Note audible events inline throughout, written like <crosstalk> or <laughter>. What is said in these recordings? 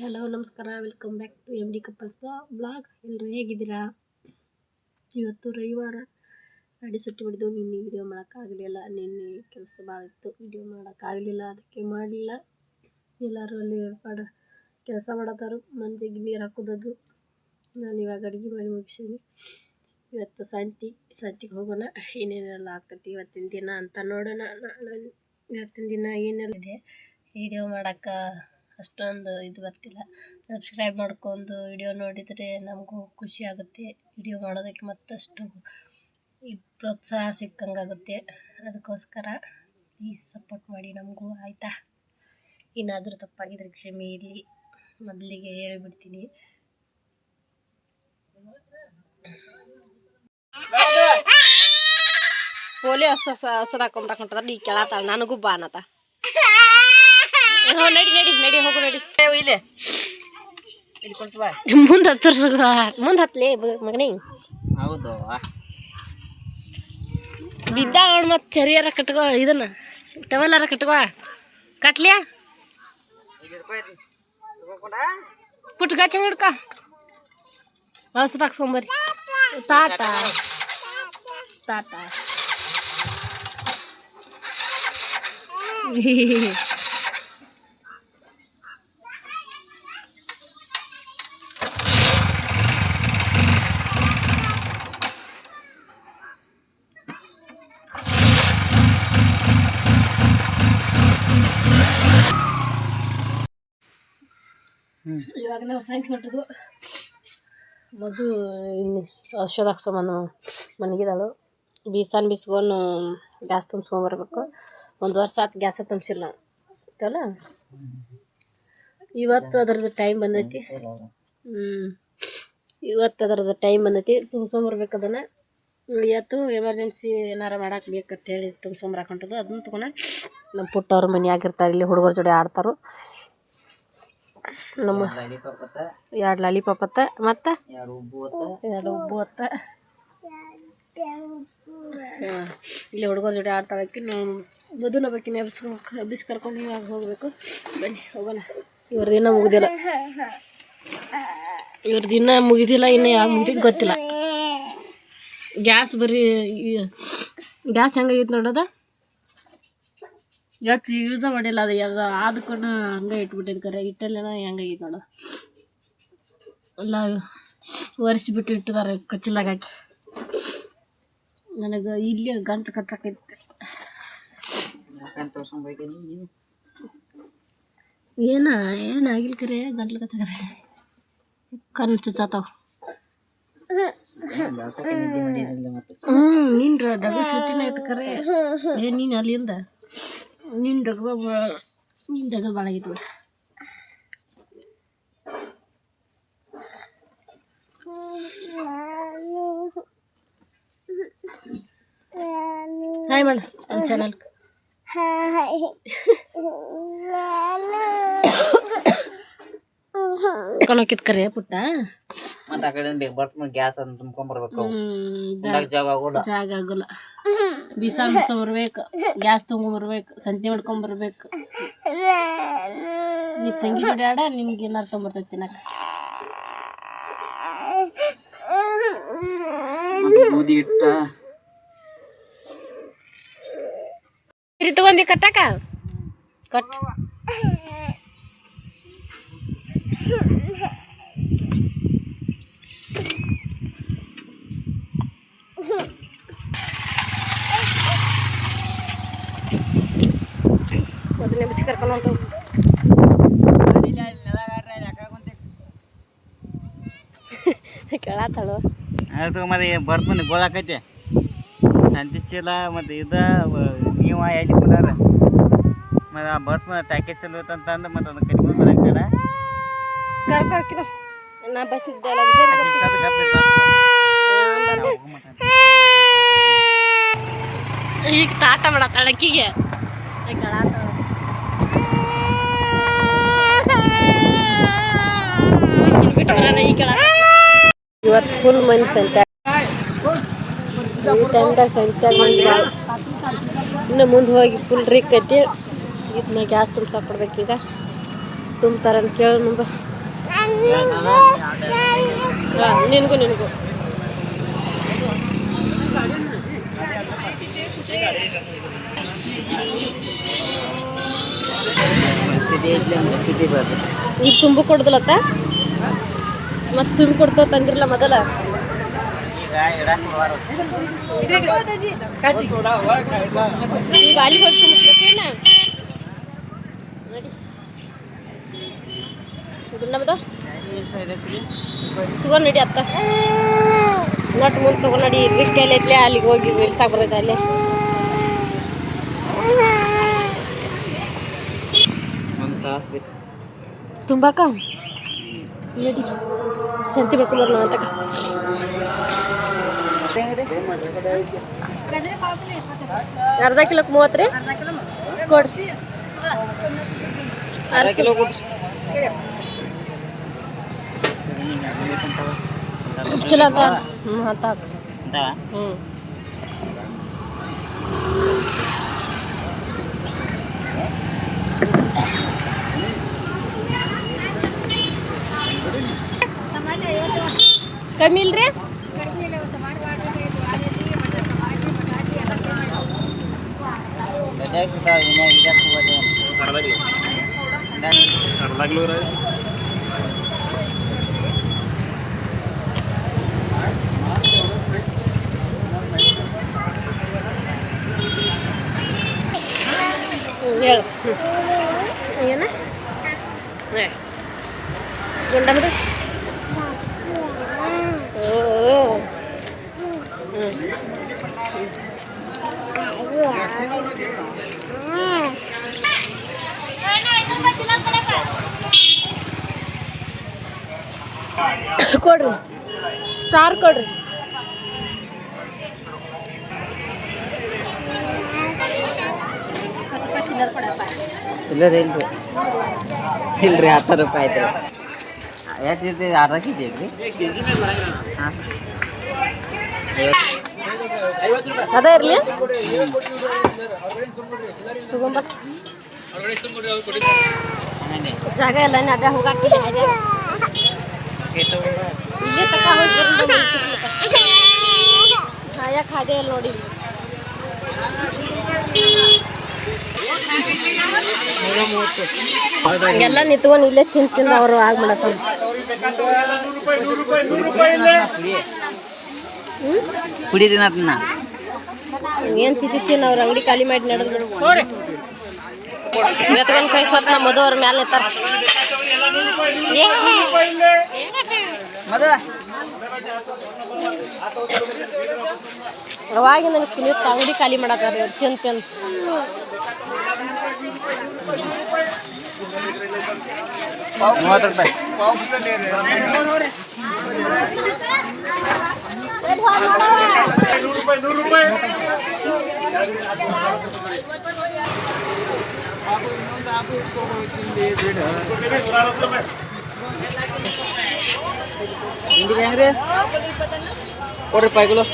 Hello ನಮಸ್ಕಾರ. Welcome back to M D couples blog ಎಲ್ಲರೂ ಹೇಗಿದ್ದೀರಾ? ಇವತ್ತು ರವಿವಾರ. ಗಾಡಿ ಸುಟ್ಟಿ ಬಿಡಿದು ನಿನ್ನೆ ವಿಡಿಯೋ ಮಾಡೋಕ್ಕಾಗಲಿಲ್ಲ. ನಿನ್ನೆ ಕೆಲಸ ಭಾಳ ಇತ್ತು. ವಿಡಿಯೋ ಮಾಡೋಕ್ಕಾಗಲಿಲ್ಲ. ಅದಕ್ಕೆ ಮಾಡಲಿಲ್ಲ. ಎಲ್ಲರೂ ಅಲ್ಲಿ ಪಡ, ಕೆಲಸ ಮಾಡತ್ತಾರು ಮಂಜಿಗೆ ನೀರು ಹಾಕೋದದು. ನಾನು ಇವಾಗ ಅಡುಗೆ ಮಾಡಿ ಮುಗಿಸಿದ್ದೀನಿ ಇವತ್ತು ಸಂತಿ, ಸಂತಿಗೆ ಹೋಗೋಣ. ಏನೇನೆಲ್ಲ ಆಗ್ತೈತಿ ಇವತ್ತಿನ ದಿನ ಅಂತ ನೋಡೋಣ. ನಾಳೆ, ಇವತ್ತಿನ ದಿನ ಏನೆಲ್ಲ ಇದೆ? ವಿಡಿಯೋ ಮಾಡೋಕ್ಕೆ ಅಷ್ಟೊಂದು ಇದು ಬರ್ತಿಲ್ಲ. ಸಬ್ಸ್ಕ್ರೈಬ್ ಮಾಡ್ಕೊಂಡು ವಿಡಿಯೋ ನೋಡಿದರೆ ನಮಗೂ ಖುಷಿ ಆಗುತ್ತೆ. ವಿಡಿಯೋ ಮಾಡೋದಕ್ಕೆ ಮತ್ತಷ್ಟು ಈ ಪ್ರೋತ್ಸಾಹ ಸಿಕ್ಕಂಗಾಗುತ್ತೆ. ಅದಕ್ಕೋಸ್ಕರ ಪ್ಲೀಸ್ ಸಪೋರ್ಟ್ ಮಾಡಿ ನಮಗೂ, ಆಯಿತಾ? ಏನಾದರೂ ತಪ್ಪಾಗಿದ್ರೆ ಕ್ಷಮೆ ಇರಲಿ. ಮೊದಲಿಗೆ ಹೇಳಿಬಿಡ್ತೀನಿ. ಪೋಲಿ ಹಸ ಹಸ ಹಸದ ಈ ಕೇಳತ್ತಾಳ, ನನಗೂ ಬಾ ಅನ್ನತ ಹ್ಞೂ ನಡಿ ನಡಿ ನಡಿ ಹೋಗು ನಡಿ. ಇಲ್ಲಿ. ಮುಂದೆ ಹತ್ತರ್ಸ ಮುಂದೆ ಹತ್ಲೇ ಮಗನೇ. ಹೌದು ಬಿದ್ದ ಅವಳು ಮತ್ತೆ ಚರಿಯಾರ ಕಟ್ಕೋ ಇದನ್ನ ಅರ ಕಟ್ಕೋ. ಕಟ್ಲಿಯಾ ಪುಟ್ಟ ಚಂಗ ಹಿಡ್ಕ. ಹಸದಾಕ ತಾಕ್ಸ್ಕೊಂಬರಿ ತಾತ. ತಾತ. ಇವಾಗ ನಾವು ಸಾಯಂಕಾಲ ಹೊರಟಿದ್ವು ಮದು ಇಲ್ಲಿ ಔಷಧ ಮನೆಗಿದಾಳು ಬೀಸನ್ ಬೀಸ್ಕೊಂಡು ಗ್ಯಾಸ್ ತುಂಬಿಸ್ಕೊಂಬರ್ಬೇಕು ಒಂದು ವರ್ಷ ಆತು ಗ್ಯಾಸ ತುಂಬಿಸಿಲ್ಲ ನಾವು. ಇವತ್ತು ಅದ್ರದ್ದು ಟೈಮ್ ಬಂದೈತಿ. ಹ್ಞೂ ಇವತ್ತು ಅದ್ರದ್ದು ಟೈಮ್ ಬಂದೈತಿ. ತುಂಬ್ಸ್ಕೊಂಬರ್ಬೇಕು ಅದನ್ನು. ಇವತ್ತು ಎಮರ್ಜೆನ್ಸಿ ಏನಾರ ಮಾಡಕ್ಕೆ ಬೇಕಂತ ಹೇಳಿ ತುಂಬ್ಸ್ಕೊಂಬರಾಕೊಂಟದು ಅದನ್ನ ತೊಗೊಂಡು ನಮ್ಮ ಪುಟ್ಟವ್ರ ಮನೆಯಾಗಿರ್ತಾರೆ ಇಲ್ಲಿ ಹುಡುಗರ ಜೋಡಿ ಆಡ್ತಾರು. ನಮ್ಮ ಎರಡು ಲಾಲಿಪಾಪ್ ಅತ್ತ ಮತ್ತು? ಎರಡು ಉಬ್ಬು ಅತ್ತ ಇಲ್ಲಿ ಹುಡುಗರ ಜೊತೆ ಆಡ್ತಾಳಕ್ಕೆ ನಾವು ಬದುನ ಬೇಕಿನ ಎಬ್ಸ್ಕೊ ಎಬ್ಬಿಸಿ ಕರ್ಕೊಂಡು ಇವಾಗ ಹೋಗಬೇಕು. ಬನ್ನಿ ಹೋಗೋಣ. ಇವ್ರ ದಿನ ಮುಗಿದಿಲ್ಲ. ಇವ್ರ ದಿನ ಮುಗಿದಿಲ್ಲ ಇನ್ನು ಯಾವಾಗ ಮುಗಿದಿದ್ದು ಗೊತ್ತಿಲ್ಲ. ಗ್ಯಾಸ್ ಬರೀ ಗ್ಯಾಸ್ ಹೆಂಗಾಗಿತ್ತು ನೋಡೋದ? ಇವತ್ತು ಯೂಸ ಮಾಡಿಲ್ಲ ಅದು ಯಾವ್ದು ಆದಕ್ಕೂ ಹಂಗೆ ಇಟ್ಬಿಟ್ಟಿದ್ದು ಕರೆ. ಹಿಟ್ಟಲ್ಲೇನ ಹೆಂಗಾಗಿತ್ತು ನೋಡು. ಎಲ್ಲ ಒರೆಸಿಬಿಟ್ಟು ಇಟ್ಟಿದ್ದಾರೆ ಕಚ್ಚಲಾಗ ಹಾಕಿ. ನನಗೆ ಇಲ್ಲಿ ಗಂಟು ಕಚ್ಚಾಕೈತೆ. ಏನ ಏನಾಗಿಲ್ಲ ಕರೆ, ಗಂಟ್ಲು ಕಚ್ಚಕತ್ತೆ ಕಣ್ಣು ಚುಚ್ಚಾತಾವ. ಹ್ಞೂ ನೀನು ಡಗ ಸುಟ್ಟಿನ ಐತೆ ಕರೆ. ಏ, ನೀನು ಅಲ್ಲಿಂದ? ನಿನ್ನ ಡಗ ನಿನ್ನ ಡಗ ಭಾಳ ಆಗೈತೆ ಬಿಡ ಕಣೋಕಿತ್ ಕರೆ ಪುಟ್ಟ? ಮತ್ತೆ ಆ ಕಡೆ ಬೇಕು ಬರ್ತ ಗ್ಯಾಸ್ ಅಂತ ತುಂಬ್ಕೊಂಬರ್ಬೇಕು ಬರ್ಬೇಕು. ಜಾಗ ಆಗೋಲ್ಲ. ಜಾಗ ಆಗೋಲ್ಲ. ಬೀಸ ಬರ್ಬೇಕು ಗ್ಯಾಸ್ ತೊಗೊಂಬರ್ಬೇಕು ಸಂತಿ ಮಾಡ್ಕೊಂಬರ್ಬೇಕು ನೀ ಈ ಸಂಗಿ ಬಿಡಾಡ ನಿಮ್ಗೆ ಏನಾರು ತೊಂಬರ್ತೈತಿ ತಿನ್ನಕ? ಬೂದಿ ಇಟ್ಟ. ತಗೊಂಡಿ ಕಟ್ಟಾಕ? ಕಟ್. ಮೊದಲನೇ ಬಿಸಿ ಕರ್ಕೊಂಡು <laughs> ಕೇಳತ್ತಾಳು. ಅದು ಮತ್ತೆ ಬರ್ತಮಂದಿ ಗೋಳಾಕೈತೆ ಸಂತಿ ಚೀಲ ಮತ್ತೆ ಇದ ನೀವ ಎಲ್ಲಿ ಬಂದಾರ ಮತ್ತೆ ಆ ಬರ್ತಮ ಪ್ಯಾಕೇಜ್ ಚಲೋ ಅಂತಂದು ಮತ್ತೆ ಅದನ್ನ ಕಟ್ಕೊಂಡು ಬರಕ್ಕೆ ನಾ ಬಸ್. ಈಗ ತಾಟ ಮಾಡತ್ತಾಳ ಅಕ್ಕಿಗೆ ಇವತ್ತು ಫುಲ್ ಮಂದಿ ಸಂತೆ ಈ ಟೈಮ್ದಾಗ ಸಂತ್ಯಾಗ ಮಂದಿ ಇನ್ನು ಮುಂದೆ ಹೋಗಿ ಫುಲ್ ರಿಕ್ ಐತಿ ಇದನ್ನ ಗ್ಯಾಸ್ ತುಂಬ ಕೊಡ್ಬೇಕೀಗ. ತುಂಬ್ತಾರಲ್ಲ ಕೇಳು ನಂಬ. ಈಗ ತುಂಬು ಕೊಡ್ದಲತ್ತ ಮತ್ತೆ ತುಂಬಿ ಕೊಡ್ತಾವ ತಂದಿರಲ್ಲ ಮೊದಲ? ಈಗ ಅಲ್ಲಿ ಹೋಗಿ ನಮ್ದು? ತಗೊಂಡ್ ನಡಿ ಅತ್ತ. ನಟ್ ಮುಂದೆ ತಗೊಂಡಿ ನಡಿ. ಕೈಲಿ ಐತ್ಲೆ ಅಲ್ಲಿಗೆ ಹೋಗಿ ನಿಲ್ಸಾಕ್ ಬರ್ತೈತೆ ಅಲ್ಲೇ. ಬೇಕು. ತುಂಬಾಕ? ನಡಿ. ಸಂತಿ ಮಾಡ್ಕೊಂಬರ್ಲ ಅಂತಕ ಅರ್ಧ ಕಿಲೋಕ್ಕೆ ಮೂವತ್ತು ರೀ ಕೊಡ್ರಿ ಅರ್ಧ ಕಿಲೋ ಕೊಡ್ರಿ. ಚಲೋ ಅಂತ ಹ್ಞೂ ಅಂತ ಹಾಕು ಅಂತಾವ ಹ್ಞೂ ಕಮ್ಮಿ ಇಲ್ರಿ ಗಡ್ಡೆ ಸಿಗ್ತಾವ ವಿನ್ಯಾಗ ಈಗ ತಗೋದು ಹ್ಞೂ ಹೇಳು ಏನ ಗುಂಡಮ್ದು ಓ ಹ್ಞೂ ಕೊಡ್ರಿ ಸ್ಟಾರ್ ಕೊಡ್ರಿ ಚಿಲ್ಲರೆ ಇಲ್ರಿ ಇಲ್ರಿ ಹತ್ತು ರೂಪಾಯಿ ಐತ್ರಿ. ಎಷ್ಟು ಇರ್ತೈತಿ ಅರ್ಧ ಕೆ ಜಿ ಐತ್ರಿ. ಹಾಂ. ಅದ ಇರ್ಲಿ. ತಗೊಂಬ. ಹಂಗಂದೆ ಜಾಗ ಎಲ್ಲ ಅದ ಹೋಗಾಕಿಲ್ಲ ಇಲ್ಲೇ ತಕ ಹೋಗಿ ಯಾಕೆ ಹಾಗೆ ಇಲ್ಲ ನೋಡಿ. ಎಲ್ಲ ನಿಂತ್ಕೊಂಡು ಇಲ್ಲೇ ತಿಂತಿಲ್ಲ ತಿಂದು ಅವರು ಆಗ್ಬಿಡತ್ತ ಕುಡಿದಿನ ಅದನ್ನ ಏನು ತಿಂತೀನಿ ಅವ್ರ? ಅಂಗಡಿ ಖಾಲಿ ಮಾಡಿ ನಡೆದ್ರು ಎತ್ಕೊಂಡು ಕೈ ಸ್ವತ್ ನಮ್ಮ ಮದುವರ ಅವ್ರ ಮ್ಯಾಲೆ ನಿಂತಾರ. ಏ! ಮದುವ ಅವಾಗ ನನಗೆ ಕುಣಿಯುತ್ತ ಅಂಗಡಿ ಖಾಲಿ ಮಾಡತ್ತಾರ ಇವ್ರು ತಿಂದು ತಿಂದು ಮೂವತ್ತು ರೂಪಾಯಿ ಹಿಂಗಿದೆ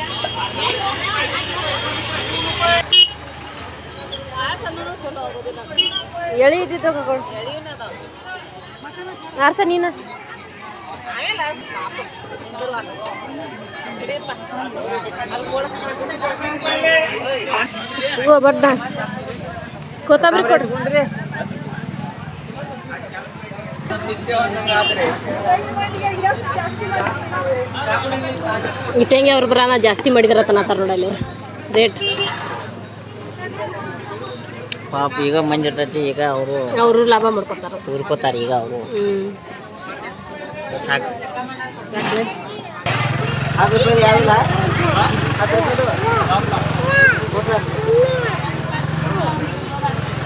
ಕೊಡ್ರಿ ಪಾಯ್ಗಳು ಎಳಿ ಇದ್ದಿದ್ದು ಆರ್ಸ ನೀನ. ಬಡ್ಡ. ಕೊತ್ತಂಬರಿ ಕೊಡ್ರಿ ಇಟ್ಟಂಗೆ ಅವ್ರ ಬರಾನ ಜಾಸ್ತಿ ಮಾಡಿದಾರತ್ತ ಸರ್ ನೋಡಲ್ಲಿ. ರೇಟ್ ಪಾಪ ಈಗ ಮಂದಿ ಇರ್ತೈತಿ ಈಗ ಅವರು ಅವರು ಲಾಭ ಮಾಡ್ಕೊತಾರ ತೂರ್ಕೋತಾರೆ ಈಗ ಅವರು. ಸಾಕು. ಅದು ಯಾವಿಲ್ಲ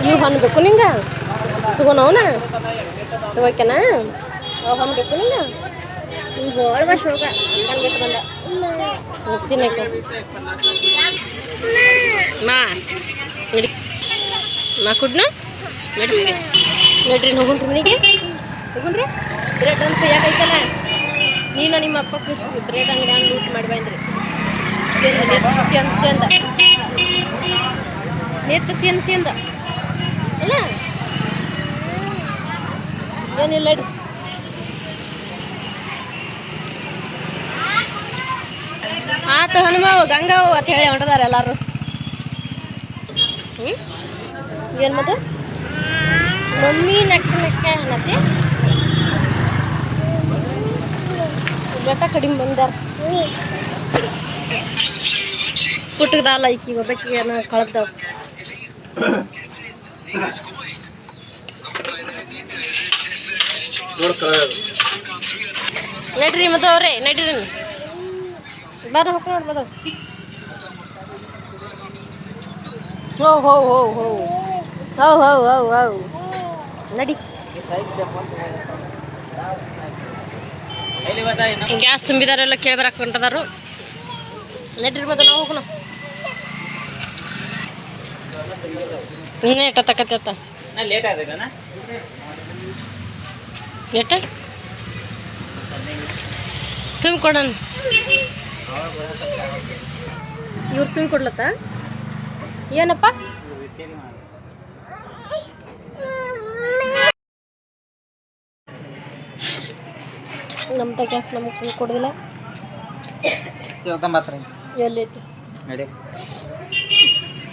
ನೀವು ಹಣ್ಣು ಬೇಕು ನಿಂಗೆ? ತಗೋನವನ ತಗೋಕೆನ ಹಣ್ಣು ಬೇಕು ನಿಂಗೆ ಭಾಳ ಬಂದ. ತಿನ್ನಕ್ಕೆ ಮಾ ಕುಡ್ನ ನಡ್ರಿ. ನಡ್ರಿ ಹೋಗುಣ್ರಿ ಮನೆಗೆ. ಹೋಗುಣ್ರಿ ಬ್ರೇಡ್ ಅಂತ ಯಾಕೈತಲ್ಲ ನೀನು ನಿಮ್ಮ ಅಪ್ಪ ಕೂಸಿ ಬ್ರೇಡ್ ಅಂಗಡಿ ಹಂಗೆ ಊಟ ಮಾಡಿ ಬಂದ್ರಿ ತಿಂದ ನೆತ್ತು ತಿಂದ ಅಲ್ಲ? ಏನಿಲ್ಲ ಆತ ಹನುಮಾವು, ಗಂಗಾವು ಅಂತ ಹೇಳಿ ಹೊಂಟದಾರ ಎಲ್ಲಾರು. ಹ್ಞೂ ಏನು ಮತ್ತೆ? ಮಮ್ಮಿ ನಕ್ಕ ನಕ್ಕ ಅನ್ನತಿ ಗಟ್ಟ ಕಡಿಮೆ ಬಂದಾರ. ಪುಟ್ಟದಾಲ ಐಕಿ ಒಬ್ಬಾಕಿಗೆ ಏನೋ ಕಳ್ದಾವ. ನಡ್ರಿ ಮತ್ತೆ ಅವ್ರೆ, ನಡ್ರಿ. ಬರ್ರಿ ಮಕ್ಕಳು ನೋಡಿ ಬದ ಹೋ ಹೋ ಹೋ ಹೋ. ಹೌ ಹೌ ಹೌ ಹೌ ನಡಿ. ಗ್ಯಾಸ್ ತುಂಬಿದಾರೆಲ್ಲ ಕೇಳಿ ಬರಕ್ ಹೊಂಟದಾರು. ನಡಿರಿ ನಾವು ಹೋಗೋಣ. ಇನ್ನೇ ಎಟ್ಟ ತಕ್ಕತ್ತ ಎಟ್ಟ ತುಂಬಿಕೊಡೋಣ. ಇವ್ರು ತುಂಬಿಕೊಡ್ಲತ್ತ? ಏನಪ್ಪ? ನಮ್ಮ ಗ್ಯಾಸ್ ನಮಗೆ ತಂದು ಕೊಡೋದಿಲ್ಲ. ಎಲ್ಲಿ ಐತಿ ನಡಿ.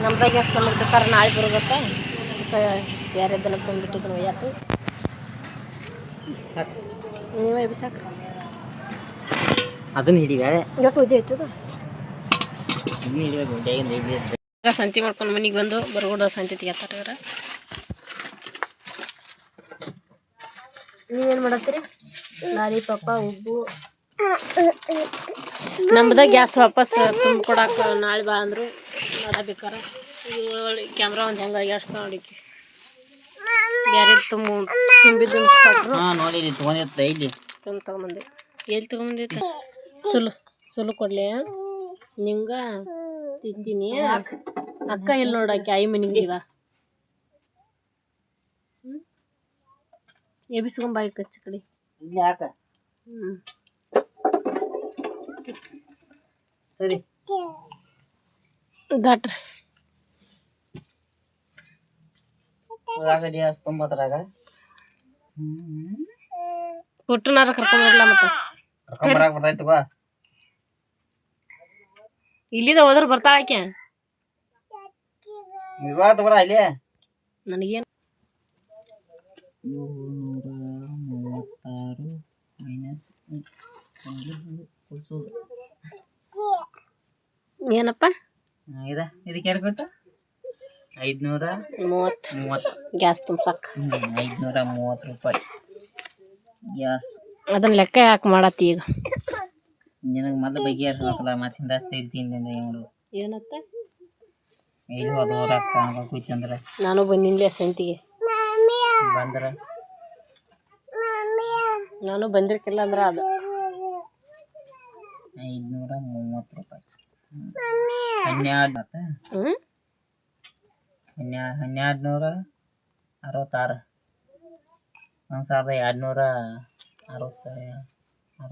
ನಮ್ಮ ಗ್ಯಾಸ್ ನಮಗೆ ಬೇಕಾದ್ರೆ ನಾಳೆ ಬರ್ಬೇಕಾ? ಅದಕ್ಕೆ ಯಾರ್ಯಾರ್ದೆಲ್ಲ ತಂದ್ಬಿಟ್ಟಿದ್ದು ಯಾಕೆ? ನೀವೇ ಬಿಸಾಕ ಅದನ್ನ ಹಿಡಿವೆ ಇವತ್ತು ಪೂಜೆ ಆಯ್ತದ? ಸಂತಿ ಮಾಡ್ಕೊಂಡು ಮನೆಗೆ ಬಂದು ಬರ್ಗೋಡ ಸಂತಿ ತೆಗಿತಾರೆ ಇವ್ರ? ನೀವೇನು ಮಾಡತ್ತೀರಿ? ಲಾರಿ ಪಪ್ಪ ಉಬ್ಬು. ನಮ್ದ ಗ್ಯಾಸ್ ವಾಪಸ್ ತುಂಬ ಕೊಡಾಕ ನಾಳೆ ಬಾ ಅಂದ್ರು. ಬೇಕಾರ. ಕ್ಯಾಮ್ರಾ ಒಂದು ಹೆಂಗೆ ಗ್ಯಾಸ್ ನೋಡಿಕೆ. ಬೇರೆ ತುಂಬ ತುಂಬಿದ್ದು ಕೊಟ್ರು. ಹಾಂ ನೋಡಿ ತೊಗೊಂಡಿರ್ತ ಇಲ್ಲಿ. ತುಂಬ ತಗೊಂಬಂದೆ. ಎಲ್ಲಿ ತಗೊಂಬಂದಿ ಚಲೋ ಚಲೋ ಕೊಡ್ಲಿ. ನಿಂಗ ತಿಂತೀನಿ. ಅಕ್ಕ ಇಲ್ಲಿ ನೋಡಕ್ಕೆ ಐ ಮನಿಗಿದ ಇದ ಎಬಿಸ್ಕೊಂಬಾಯಿ ಕಚ್ಚ ಕಡೆ. ಇಲ್ಲಿ ಸರಿ. ದಾಟ್ರಿ. ಉಳ್ಳಾಗಡ್ಡಿ ಹಸ್ತೊಂಬತ್ತರಾಗ ಪುಟ್ಟನಾರ ಕರ್ಕೊಂಬರ್ಲ ಮತ್ತೆ? ಕರ್ಕೊಂಬರಾಕ್ ಬರ್ತೈತಿ ಬಾ. ಇಲ್ಲಿದ ಹೋದ್ರ ಬರ್ತಾಳ ಆಕೆ? ಇವಾಗ ತಗೋರ ಅಲ್ಲಿ ನನಗೇನು ಮೂವತ್ತಾರು ಮೈನಸ್ ಕೊಡ್ಸೋದು ಏನಪ್ಪ? ಇದ ಇದಕ್ಕೆ ಎರಡು ಕೊಟ್ಟು? ಐದುನೂರ ಮೂವತ್ತು. ಮೂವತ್ತು. ಗ್ಯಾಸ್ ತುಂಬಸಕ್ಕೆ ಐದುನೂರ ಮೂವತ್ತು ರೂಪಾಯಿ. ಗ್ಯಾಸ್. ಅದನ್ನ ಲೆಕ್ಕ ಯಾಕೆ ಮಾಡತ್ತಿ ಈಗ? ನಿನಗೆ ಮೊದಲು ಬಗೆಹರಿಸ್ಬೇಕಲ್ಲ ಮತ್ತೆ ಹಿಂದಸ್ತೆ ಇರ್ತೀನಿ ಅಂದ್ರೆ ಏನು ಏನತ್ತ? ಎಲ್ಲಿ ಹೋದ ಊರಾಗ ಕಾಣ್ಬೇಕು ಚಂದ್ರ. ನಾನು ಬಂದಿನ್ಲೆ ಸಂತಿಗೆ. ಬಂದ್ರೆ? ನಾನು ಬಂದಿರ್ಕಿಲ್ಲ ಅಂದ್ರೆ ಅದು. ಐದುನೂರ ಮೂವತ್ತು ರೂಪಾಯಿ. ಹ್ಮ್. ಹನ್ನೆರಡು ಮತ್ತೆ? ಹ್ಞೂ ಹನ್ನೆ ಹನ್ನೆರಡು ನೂರ ಅರವತ್ತಾರು. ಒಂದು ಸಾವಿರದ ಎರಡು ನೂರ ಅರವತ್ತ ಅರ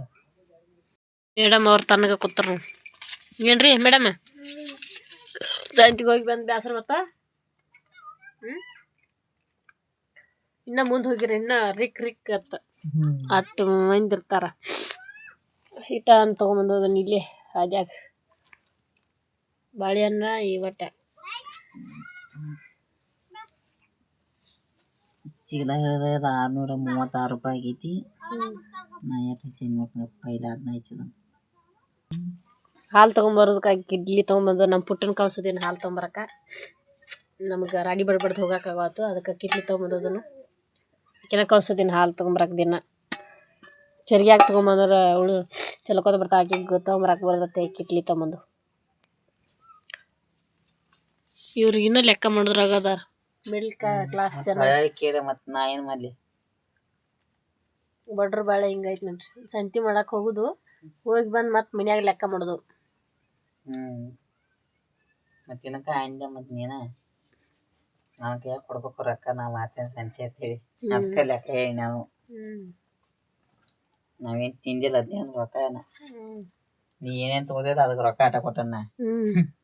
ಮೇಡಮ್ ಅವ್ರ ತನಗ ಕೂತಾರ. ಏನ್ರಿ ಮೇಡಮ್? ಜಯಂತಿಗೆ ಹೋಗಿ ಬಂದು ಬೇಸರ ಮತ್ತ? ಹ್ಞೂ ಇನ್ನ ಮುಂದೆ ಹೋಗಿರ ಇನ್ನ ರಿಕ್ ರಿಕ್ ಅತ್ತ ಅಷ್ಟು ಮಂದಿರ್ತಾರ ಹಿಟ ಅಂತ ತೊಗೊಂಬಂದು ಅದನ್ನ ಇಲ್ಲೇ ಹಾದ್ಯಾಗ. ಬಾಳೆಹಣ್ಣ ಈ ಬಟ್ಟೆ. ಚೀಲ ಹೇಳಿದ ಆರುನೂರ ಮೂವತ್ತಾರು ರೂಪಾಯಿ ಆಗೈತಿ. ನಾ ಎಷ್ಟು ಹೆಚ್ಚಿನ ಪೈಲ ಅದನ್ನ ಹೆಚ್ಚಿದ. ಹಾಲು ತೊಗೊಂಬರೋದಕ್ಕಾಗಿ ಕಿಡ್ಲಿ ತೊಗೊಂಬಂದು ನಮ್ಮ ಪುಟ್ಟನ ಕಳ್ಸೋದೇನು ಹಾಲು ತೊಗೊಂಬರಕ್ಕ ನಮಗೆ ರಾಡಿ ಬಡ್ಬಡ್ದು ಹೋಗೋಕ್ಕಾಗತ್ತು ಅದಕ್ಕೆ ಕಿಡ್ಲಿ ತೊಗೊಂಬಂದದನ್ನು ಕೆಲ ಕಳ್ಸೋದಿನ ಹಾಲು ತೊಗೊಂಬರಕ್ಕೆ ದಿನ. ಚರಿಗ್ಯಾಗ ತೊಗೊಂಬಂದ್ರೆ ಅವಳು ಚಲಕೋತ ಬರ್ತಾ ಆಕಿ ತೊಗೊಂಬರಕ್ಕೆ ಬರ್ತೈತೆ ಕಿಟ್ಲಿ ತೊಗೊಂಬಂದು. ಇವ್ರಿಗೆ ಇನ್ನೂ ಲೆಕ್ಕ ಮಾಡಿದ್ರಾಗ ಅದಾರ ಮಿಡ್ಲ್ ಕ್ಲಾಸ್ ಜನ. ಕೇಳ ಮತ್ತು ನಾ ಏನು ಮಾಡಲಿ? ಬಡ್ರು ಬಾಳೆ ಹಿಂಗೈತೆ ನೋಡ್ರಿ. ಸಂತಿ ಮಾಡಕ್ಕೆ ಹೋಗುದು ಹೋಗಿ ಬಂದು ಮತ್ತೆ ಮನ್ಯಾಗ ಲೆಕ್ಕ ಮಾಡೋದು. ಹ್ಞೂ ಮತ್ತೆ ಏನಕ್ಕ ಅಂದೆ ಮತ್ತೆ ನೀನು? ನನ್ನ ಕೈಯಾಗ ಕೊಡ್ಬೇಕು ರೊಕ್ಕ ನಾ ಮಾಡ್ತೇನೆ ಸಂಚೆ ಅಂತೇಳಿ ಅದಕ್ಕೆ ಲೆಕ್ಕ ಹೇಳಿ ನಾವು. ನಾವೇನು ತಿಂದಿಲ್ಲ ಅದೇನು ರೊಕ್ಕ ಏನ ನೀ ಏನೇನು ತಗೋದಿಲ್ಲ ಅದಕ್ಕೆ ರೊಕ್ಕ ಆಟ ಕೊಟ್ಟನ್ನ. <laughs>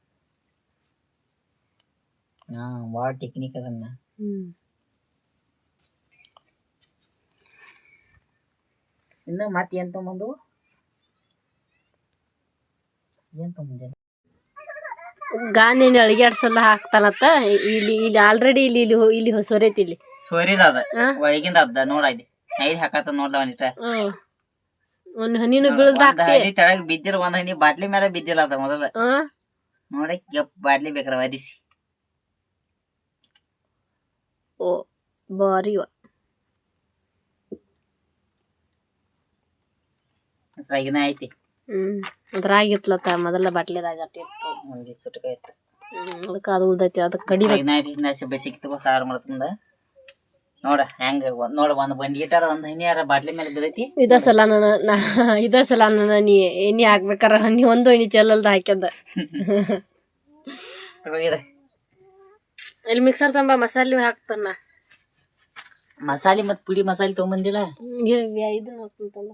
ಹಾ ಭಾಳ ಟೆಕ್ನಿಕ್ ಅದನ್ನ. ಇನ್ನ ಮತ್ತೆ ಏನು ತೊಗೊಂಬಂದು ಏನು ತೊಗೊಂಬಂದೆ? ಗಾಂಧಿನ ಅಳಿಗಾಡ್ಸಲ್ಲ ಹಾಕ್ತಾನತ್ತ ಇಲ್ಲಿ ಇಲ್ಲಿ ಆಲ್ರೆಡಿ ಇಲ್ಲಿ ಇಲ್ಲಿ ಹೊ- ಇಲ್ಲಿ ಹೊಸೋರೈತಿ ಇಲ್ಲಿ. ಸೋರಿದ ಅದ. ಹಾ? ಒಳಗಿಂದ ಅದ. ನೋಡ ಇಲ್ಲಿ ಐದು ಹಾಕತ್ತ ನೋಡ್ಲ ಒಂದಿಟ ಹ್ಮ್. ಒಂದ್ ಹನಿನು ಬೀಳ್ದ ಒಂದ್ ಹಾಕ್ತಿ. ಹನಿ ತೆಳಗ್ ಬಿದ್ದಿರ ಒಂದ್ ಹನಿ ಬಾಟ್ಲಿ ಮೇಲೆ ಬಿದ್ದಿಲ್ಲ ಅದ ಮೊದಲ. ಹ್ಮ್ ನೋಡಿ ಗಪ್ ಬಾಟ್ಲಿ ಬೇಕಾರ ಒದಿಸಿ. ಓ ಬಾರಿ ಇವ. ಅದ್ರಾಗಿನ ಐತಿ. ಹ್ಮ್. ಅದ್ರಾಗಿತ್ಲತ್ತ ಮೊದಲ ಬಾಟ್ಲಿದಾಗ ಅಟ್ಟಿತ್ತು ಒಂದ್ ಚುಟಕ ಇತ್ತು. ಹ್ಮ್ ಅದು ಉಳ್ದೈತಿ ಅದಕ್ಕೆ ಕಡಿಬೇಕು ಐತಿ ನಸಿ ಬಸಿಕ್ ತಗೋ ಸಾರು ಮಾಡ್ತಂದ. ನೋಡ ಹೆಂಗ ನೋಡ ಒಂದ್ ಬಂಡಿ ಇಟ್ಟಾರ ಒಂದ್ ಹನಿಯಾರ ಬಾಟ್ಲಿ ಮೇಲೆ ಬಿದ್ದೈತಿ. ಇದ ಸಲ ನನ್ನ ನಾ ಇದ ಸಲ ನನ್ನ ನೀ ಎಣ್ಣೆ ಹಾಕ್ಬೇಕಾರ ನೀ ಒಂದು ಎಣ್ಣೆ ಚೆಲ್ಲಲ್ದ ಹಾಕ್ಯದ. ಇಲ್ಲಿ ಮಿಕ್ಸರ್ ತಂಬ ಮಸಾಲೆ ಹಾಕ್ತಾನ ಮಸಾಲೆ ಮತ್ ಪುಡಿ ಮಸಾಲೆ ತಗೊಂಬಂದಿಲ್ಲ? ಇದು ಹಾಕ್ತಂತಲ್ಲ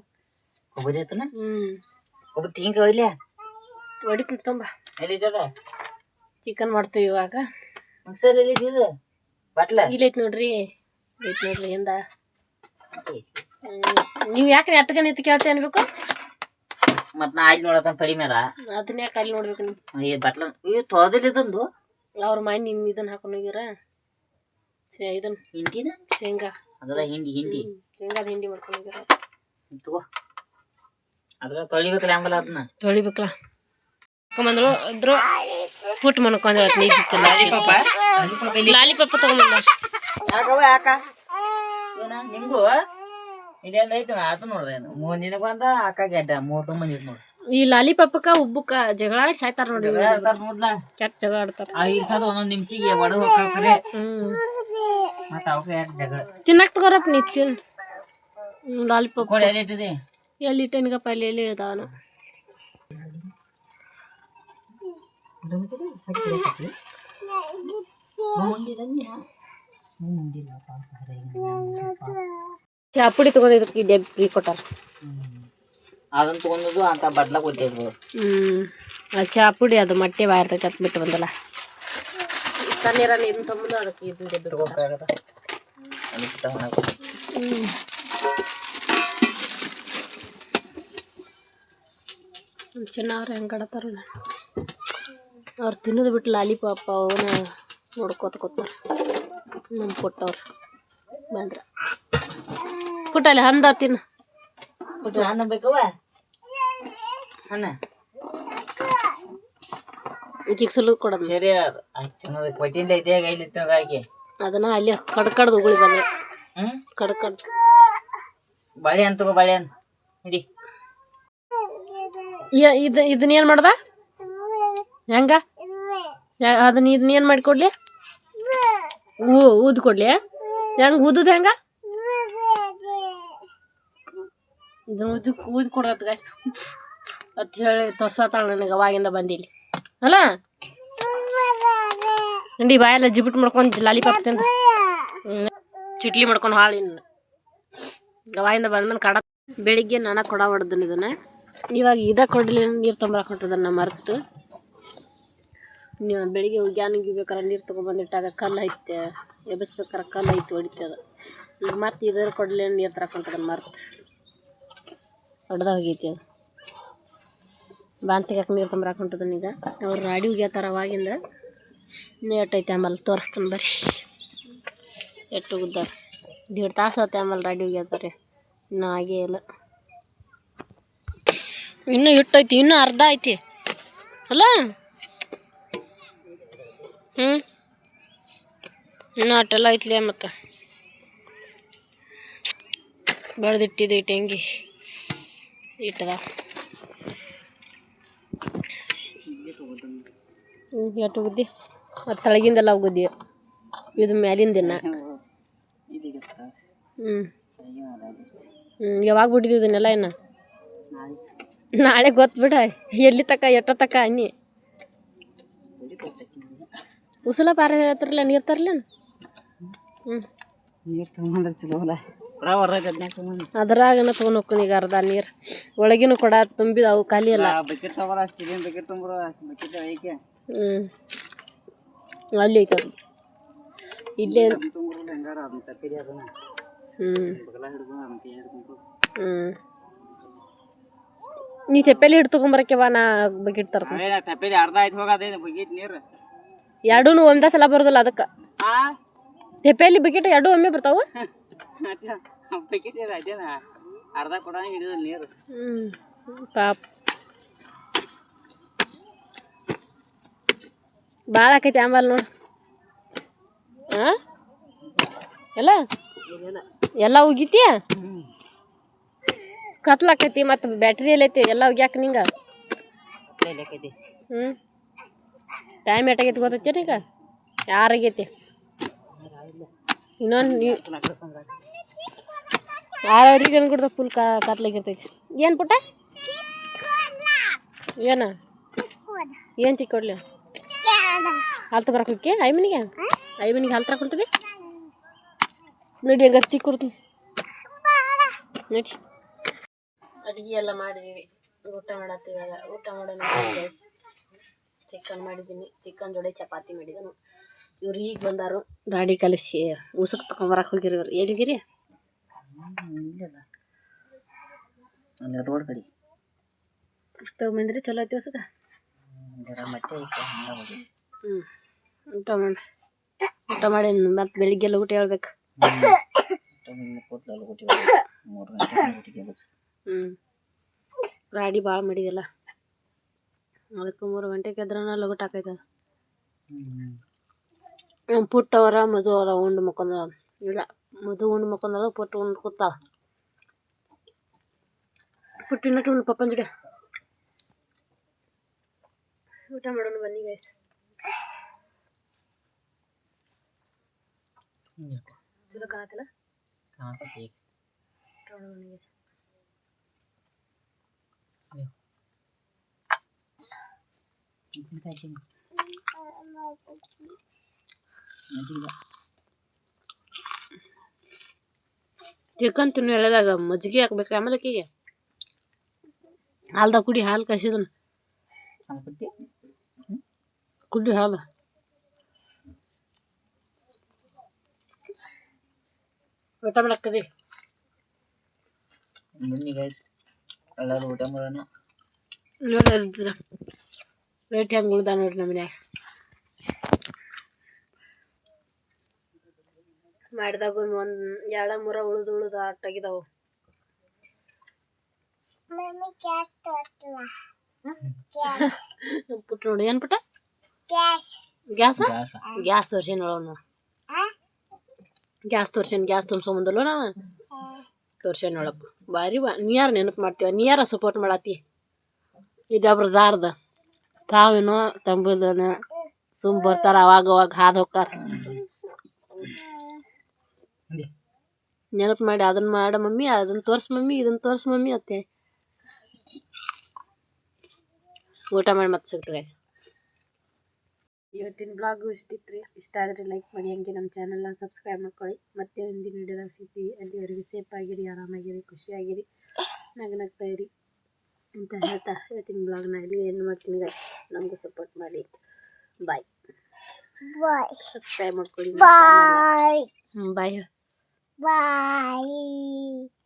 ಐತನ? ಹ್ಮ್. ಕೊಬ್ಬರಿ ತಿಂಗ ಇಲ್ಲೇ ಹೊಡಿತೀನಿ ತುಂಬ. ಎಲ್ಲಿದ್ದದ? ಚಿಕನ್ ಮಾಡ್ತೀವಿ ಇವಾಗ. ಮಿಕ್ಸರ್ ಎಲ್ಲಿದ್ದು ಬಟ್ಲ? ಇಲ್ಲೈತೆ ನೋಡ್ರಿ. ಐತೆ ನೋಡ್ರಿ ಹಿಂದ. ನೀವು ಯಾಕ್ರಿ ಅಟ್ಟಗ ನಿಂತು ಕೇಳ್ತೀವಿ ಅನ್ಬೇಕು? ಮತ್ ನಾ ಅಲ್ಲಿ ನೋಡಕ ಪಡಿ ಮೇಲ. ಅದನ್ನ ಯಾಕೆ ಅಲ್ಲಿ ನೋಡ್ಬೇಕು ನೀವು? ಈ ಬಟ್ಲ ಈ ತೊದಲ್ ಇದಂದು. ಅವ್ರ ಮನೆ ನಿಮ್ಮ ಇದನ್ನ ಹಾಕೊಂಡು ಹೋಗ್ಯಾರ. ಸೇ ಇದನ್ನ ಹಿಂಡಿನ ಶೇಂಗಾ. ಅದರ ಹಿಂಡಿ ಹಿಂಡಿ. ಶೇಂಗಾ ಶೇಂಗಾದ ಹಿಂಡಿ ಮಾಡ್ಕೊಂಡು ಹೋಗ್ಯಾರ. ತಗೋ. ಅದ್ರ ತೊಳಿಬೇಕಲ್ಲ ಆಮೇಲೆ ಅದನ್ನ? ತೊಳಿಬೇಕಲ್ಲ. ತಗೊಂಬಂದಳು ಇದ್ರು ಪುಟ್ ಮನ್ಕೊಂಡ್ ಲಾಲಿ ಲಾಲಿಪಾಪ. ತಗೊಂಬಂದ ಯಾಕವ ಯಾಕ? ನಿಂಗು? ಐತೆ ಆತು ನೋಡ್ದೇನು ಮೂರ್ ನಿನಗ ಬಂದ ಆಕಾಗ ಗೆಡ್ಡ ಮೂರ್ ನೋಡು. ಈ ಲಾಲಿಪಾಪಕ್ಕ ಉಬ್ಬಕ್ಕ ಜಗಳ ಆಡಿ ಸಾಯ್ತಾರ ನೋಡಿ ಚಟ್ ಜಗಳ ಆಡ್ತಾರ ನಿಮಿಷಿಗೆ ಒಡ ಹೋಗ್ತಾರೆ ಯಾಕೆ ಜಗಳ? ತಿನ್ನಕ್ ತಗೋರಪ್ಪ ನೀ ತಿನ್. ಕೊಡಿ ಎಲ್ಲಿ ಇಟ್ಟಿದೆ ಎಲ್ಲಿ ಇಟ್ಟನಿಗಪ್ಪ ಅಲ್ಲಿ ಎಲ್ಲಿ ಇದಾವನು ಚಾಪುಡಿ ತಗೊಂಡಿದ್ದಕ್ಕೆ ಈ ಡಬ್ಬಿ ಫ್ರೀ ಕೊಟ್ಟಾರ ಅದನ್ನ ತಗೊಂಡದು ಅಂತ ಬಟ್ಲ ಕೊಟ್ಟಿದ್ರು ಹ್ಮ್ ಅದು ಚಾಪುಡಿ ಅದು ಮಟ್ಟೆ ಬಾಯಿರ್ತೈತೆ ಅಂತ ಬಿಟ್ಟು ಬಂದಲ್ಲ ಸಣ್ಣೀರ ಇದನ್ನ ತೊಗೊಂಡು ಅದಕ್ಕೆ ಇದನ್ನ ಡಬ್ಬಿ ಕೊಟ್ಟಾರ. ತಗೋಕಾಗದ ಅಲ್ಲಿ ಬಿಟ್ಟ ಹೊರಗ್. ಹ್ಮ್ ಚಿನ್ನ ಅವ್ರು ಹೆಂಗೆ ಆಡತ್ತಾರಲ್ಲ ಅವ್ರು ತಿನ್ನೋದು ಬಿಟ್ಟು ಲಾಲಿಪಾಪ ಅವನ ನೋಡ್ಕೋತ ಕೂತಾರ ನಮ್ಮ ಕೊಟ್ಟವ್ರು ಬಂದ್ರ. ಪುಟ್ಟಲ್ಲಿ ಹಂದ ತಿನ್ನ. ಬಿಟ್ಟು ಹಣ್ಣು ಬೇಕವ ಹಣ್ಣ ಕೊಡೋದು. ಸರಿ ಅದು. ಆಯ್ತು ತಿನ್ನೋದು ಕೊಟ್ಟಿಲ್ಲ ಐತೆ ಕೈಲಿ ತಿನ್ನೋದು ಹಾಕಿ ಅದನ್ನ ಅಲ್ಲಿ ಕಡ್ ಕಡ್ದು ಉಗುಳಿ ಬಂದ್ರೆ. ಹ್ಞೂ ಕಡ್ ಕಡ್ದು ಬಾಳೆಹಣ್ಣು ತಗೋ ಬಾಳೆಹಣ್ಣು ಹಿಡಿ. ಯ- ಇದು ಇದನ್ನ ಏನು ಮಾಡ್ದ? ಹೆಂಗ? ಅದನ್ನ ಇದನ್ನ ಏನು ಮಾಡಿಕೊಡ್ಲಿ? ಊ ಊದ್ ಕೊಡ್ಲಿ ಹೆಂಗ, ಊದುದು ಹೆಂಗ? ಊದ್ ಊದಿ ಕೊಡತ್ ಗಾಯ್ಸ್ ಅಂತ ಹೇಳಿ ತೋರ್ಸತ್ತಾಳ ನನಗೆ ಅವಾಗಿಂದ ಬಂದಿಲ್ಲಿ. ಅಲ್ಲ? ನೋಡಿ ಬಾಯಲ್ಲ ಜಿಬಿಟ್ ಮಾಡ್ಕೊಂಡು ಲಾಲಿಪಾಪ್ ತಿಂದು. ಚಿಟ್ಲಿ ಮಾಡ್ಕೊಂಡು ಹಾಳಿನ ಗವಾಯಿಂದ ಬಂದ್ಮೇಲೆ ಕಡ ಬೆಳಿಗ್ಗೆ ನಾನ ಕೊಡ ಹೊಡೆದನ್ ಇದನ್ನ. ಇವಾಗ ಇದ ಕೊಡಲಿ ನೀರು ತೊಂಬರಕ್ಕೆ ಹೊಂಟದನ್ನ ಮರೆತು ನೀವು ಬೆಳಿಗ್ಗೆ ಉಗ್ಯಾನ ಬೇಕಾದ್ರೆ ನೀರು ತೊಗೊಬಂದಿಟ್ಟಾಗ ಕಲ್ಲು ಐತೆ ಎಬ್ಬಿಸ್ಬೇಕಾರೆ ಕಲ್ಲು ಐತೆ ಹೊಡಿತದ. ಈಗ ಮತ್ತೆ ಇದರ ಕೊಡಲಿ ನೀರು ಮರೆತು ಮರ್ತು ಹೊಡೆದ ಹೋಗೈತಿ ಅದು. ಬಾಂತಿಗೆ ನೀರು ತೊಂಬರಕ್ಕೆ ಹೊಂಟದನ್ನ ಈಗ. ಅವ್ರು ರಾಡಿ ಉಗ್ಯಾತಾರ ಅವಾಗಿಂದ. ಇನ್ನೂ ಎಟ್ಟೈತೆ ಆಮೇಲೆ ತೋರಿಸ್ತಾನೆ ಬರ್ರಿ. ಎಟ್ಟು ಉದ್ದಾರ ದೇಡ್ ತಾಸು ಆಯ್ತು ಆಮೇಲೆ ರಾಡಿ ಉಗ್ಯಾತಾರೆ ಇನ್ನೂ ಆಗೇ ಇಲ್ಲ. ಇನ್ನೂ ಇಟ್ಟೈತಿ ಇನ್ನೂ ಅರ್ಧ ಐತಿ ಅಲ್ಲ? ಹ್ಞೂ ಇನ್ನೂ ಅಟ್ಟೆಲ್ಲ ಐತ್ಲೇ ಮತ್ತು. ಬೆಳೆದಿಟ್ಟಿದ್ದು ಇಟ್ಟು ಹೆಂಗೆ ಇಟ್ಟದ. ಹ್ಞೂ ಎಷ್ಟು ಉಗ್ದಿ ಮತ್ತು ತಳಗಿಂದೆಲ್ಲ ಉಗ್ದಿ ಇದು ಮ್ಯಾಲಿಂದಿನ. ಹ್ಞೂ ಹ್ಞೂ ಯಾವಾಗ ಬಿಟ್ಟಿದ್ದು ಇದನ್ನೆಲ್ಲ ಇನ್ನು? ನಾಳೆ ಗೊತ್ತು ಬಿಡ. ಎಲ್ಲಿ ತಕ ಎಟ ತಕ ಅನ್ನಿ. ಉಸಲ ಪಾರ ಹೇಳ್ತಾರಲ್ಲ ನೀರು ತರಲ ಹ್ಞೂ ನೀರು ತೊಗೊಂಡ್ರೆ ಚಲೋ ಅಲ್ಲ. ಪುರಾ ಹೊರಗೆ ಹದಿನಾಲ್ಕು ತೊಗೊಂಡು ಅದ್ರಾಗನ ತಗೊಂಡ್ ಹೋಗ್ತೀನಿ ಈಗ ಅರ್ಧ ನೀರು. ಒಳಗಿನ ಕೊಡ ತುಂಬಿದ ಅವು ಖಾಲಿ ಅಲ್ಲ. ಹ್ಞೂ ಅಲ್ಲಿ ಐತೆ ಅದು. ಇಲ್ಲೇ ಹ್ಞೂ ಹ್ಞೂ ನೀ ತೆಪ್ಪೆಲಿ ಹಿಡ್ ತಗೊಂಬರಕ್ಕೆ ಬಾ ನಾ ಬಕೆಟ್ ತರ್ತೀನಿ ತಪ್ಪೇಲಿ ಅರ್ಧ ಆಯ್ತು ಹೋಗದೇನು ಬಗೀಟ್ ನೀರು? ಎರಡೂ ಒಂದೇ ಸಲ ಬರೋದಿಲ್ಲ ಅದಕ್ಕೆ. ಆ? ತೆಪ್ಪೆಲಿ ಬಕೆಟ್ ಎರಡು ಒಮ್ಮೆ ಬರ್ತಾವು. ನೀರು ಅದೇನ? ಅರ್ಧ ಕೊಡ ಹಿಡಿದ ನೀರು. ಹ್ಞೂ ಪಾಪ. ಭಾಳ ಆಕೈತಿ ಆಂಬಲ್ ನೋಡು. ಹಾಂ ಎಲ್ಲ? ಎಲ್ಲ ಉಗಿತೀಯ ಕತ್ಲಾಕೈತಿ ಮತ್ತು ಬ್ಯಾಟ್ರಿ ಎಲ್ಲೈತಿ ಎಲ್ಲ ಒಗ್ಯಾಕ ನಿಂಗೆ? ಹ್ಞೂ ಟೈಮ್ ಎಷ್ಟಾಗೈತಿ ಗೊತ್ತೈತಿ ಈಗ ಯಾರಾಗೈತಿ ಇನ್ನೊಂದು ನೀವು ಆರವ್ರಿಗೆ ಅನ್ಕೊಡ್ದ ಫುಲ್ ಕಾ ಕತ್ಲಾಗಿರ್ತೈತಿ ಏನು ಪುಟ್ಟ? ಏನ? ಏನು ತಿಕ್ಕೊಡ್ಲಿ ಹಾಲು ತಗೊಳಕ್ ಹೋಗಿ ಐಮನಿಗೆ? ಐಮನಿಗೆ ಹಾಲು ತಗೊಂತೀವಿ ನೋಡಿ ಹಂಗಾರೆ ತಿಕ್ ಕೊಡ್ತೀನಿ ನಡಿ. ಅಡುಗೆ ಎಲ್ಲ ಮಾಡಿದೀವಿ. ಊಟ ಮಾಡತ್ತೀವಿ ಊಟ ಮಾಡೋಣ ಗೈಸ್ ಚಿಕನ್ ಮಾಡಿದ್ದೀನಿ. ಚಿಕನ್ ಜೋಡಿ ಚಪಾತಿ ಮಾಡಿದನು. ಇವ್ರು ಈಗ ಬಂದಾರು. ಗಾಡಿ ಕಲಿಸಿ ಉಸುಕ್ ತಗೊಂಬರಕ್ಕೆ ಹೋಗಿರಿ ಇವ್ರು. ಎಲ್ಲಿಗಿರಿ ರೋಡ್ ಕಡೆ. ತಗೊಂಬಂದ್ರಿ. ಚಲೋ ಐತಿ ಉಸುಕ ಹ್ಞೂ ಊಟ ಮಾಡಿ ಊಟ ಮಾಡಿ ಮತ್ತೆ ಬೆಳಿಗ್ಗೆಲ್ಲ ಊಟ ಹೇಳ್ಬೇಕು. ಮೂರು ಗಂಟೆ ರಾಡಿ ಭಾಳ ಮಾಡಿದೆಲ್ಲ ಅದಕ್ಕೆ ಮೂರು ಗಂಟೆಗೆ ಎದ್ರನ ಲಗುಟ್ ಹಾಕೈತದ. ನಮ್ಮ ಪುಟ್ಟ ಅವರ ಮಧು ಅವರ ಉಂಡು ಮಕ್ಕೊಂದ ಇಲ್ಲ ಮಧು ಉಂಡು ಮಕ್ಕೊಂದ ಪುಟ್ಟ ಉಂಡು ಕೂತಾಳ. ಪುಟ್ಟಿನ ಉಂಡು ಪಪ್ಪನ ಜೊತೆ ಊಟ ಮಾಡೋಣ ಬನ್ನಿ ಗೈಸ್ ಚಲೋ ಕಾಣತ್ತಿಲ್ಲ ಕಾಣತೈತಿ ಊಟ ಮಾಡೋಣ ಬನ್ನಿ guys. ಉಪ್ಪಿನಕಾಯಿ ಸಿಗು. ಚಿಕನ್ ತಿನ್ನು ಎಳೆದಾಗ ಮಜ್ಜಿಗೆ ಹಾಕ್ಬೇಕು? ಆಮೇಲೆ ಅಕ್ಕಿಗೆ? ಹಾಲ್ದಾಗ ಕುಡಿ ಹಾಲು ಕಸಿದನು ಕುಡಿ ಹಾಲು. ಊಟ ಮಾಡಕ್ಕರಿ ಬನ್ನಿ ಗೈಸ್ ಎಲ್ಲರೂ ಊಟ ಮಾಡೋಣ. ರೇಟ್ ಹೆಂಗೆ ಉಳ್ದ ನೋಡ್ರಿ ನಮ್ಮ ಮನ್ಯಾಗ ಮಾಡಿದಾಗ ಒಂದು ಎರಡು ಮೂರ ಉಳಿದು ಉಳಿದು ಆಟಾಗಿದಾವು ಪುಟ್ಟ ನೋಡಿ ಏನು ಪುಟ್ಟ ಗ್ಯಾಸ ಗ್ಯಾಸ ಗ್ಯಾಸ್ ತೋರ್ಸೇನ್ ನೋಡೋಣ ಗ್ಯಾಸ್ ತೋರ್ಸಿನ ಗ್ಯಾಸ್ ತುಂಬ್ಸೊಂಬಂದಲ್ಲ ನಾವು ತೋರ್ಸೇನ್ ನೋಡಪ್ಪ ಭಾರಿ ಬಾ ನೀ ಯಾರು ನೆನಪು ಮಾಡ್ತೀವ ನೀ ಯಾರ ಸಪೋರ್ಟ್ ಮಾಡತ್ತಿ ಇದೊಬ್ರು ದಾರ್ದ ತಾವೇನೋ ತಂಬುದನ ಸುಮ್ ಬರ್ತಾರ ಅವಾಗ ಅವಾಗ ಹಾದು ಹೋಗ್ತಾರ. ನೆನಪು ಮಾಡಿ ಅದನ್ನ ಮಾಡ ಮಮ್ಮಿ ಅದನ್ನ ತೋರ್ಸ್ ಮಮ್ಮಿ ಇದನ್ನ ತೋರ್ಸ್ ಮಮ್ಮಿ ಅತ್ತೆ ಊಟ ಮಾಡಿ ಮತ್ತೆ ಸಿಗ್ತದೆ ಇವತ್ತಿನ ಬ್ಲಾಗು ಇಷ್ಟಿತ್ತು ರೀ ಇಷ್ಟ ಆದರೆ ಲೈಕ್ ಮಾಡಿ ಹಂಗೆ ನಮ್ಮ ಚಾನಲ್ನ ಸಬ್ಸ್ಕ್ರೈಬ್ ಮಾಡ್ಕೊಳ್ಳಿ. ಮತ್ತೆ ಒಂದಿನ ವಿಡಿಯೋದಾಗ ಸಿಗ್ತೀವಿ ಅಲ್ಲಿವರೆಗೂ ಸೇಫ್ ಆಗಿರಿ ಆರಾಮಾಗಿರಿ ಖುಷಿಯಾಗಿರಿ. ನಗನಗ್ತಾ ಇರಿ. ಅಂತ ಹೇಳ್ತಾ ಹೇಳ್ತೀನಿ ಬ್ಲಾಗ್ನ ಇಲ್ಲಿ ಏನು ಮಾಡ್ತೀನಿ ಗೈಸ್ ನಮಗೂ ಸಪೋರ್ಟ್ ಮಾಡಿ. ಬಾಯ್ ಬಾಯ್ ಸಬ್ಸ್ಕ್ರೈಬ್ ಮಾಡ್ಕೊಳ್ಳಿ ಬಾಯ್ ಬಾಯ್ Bye.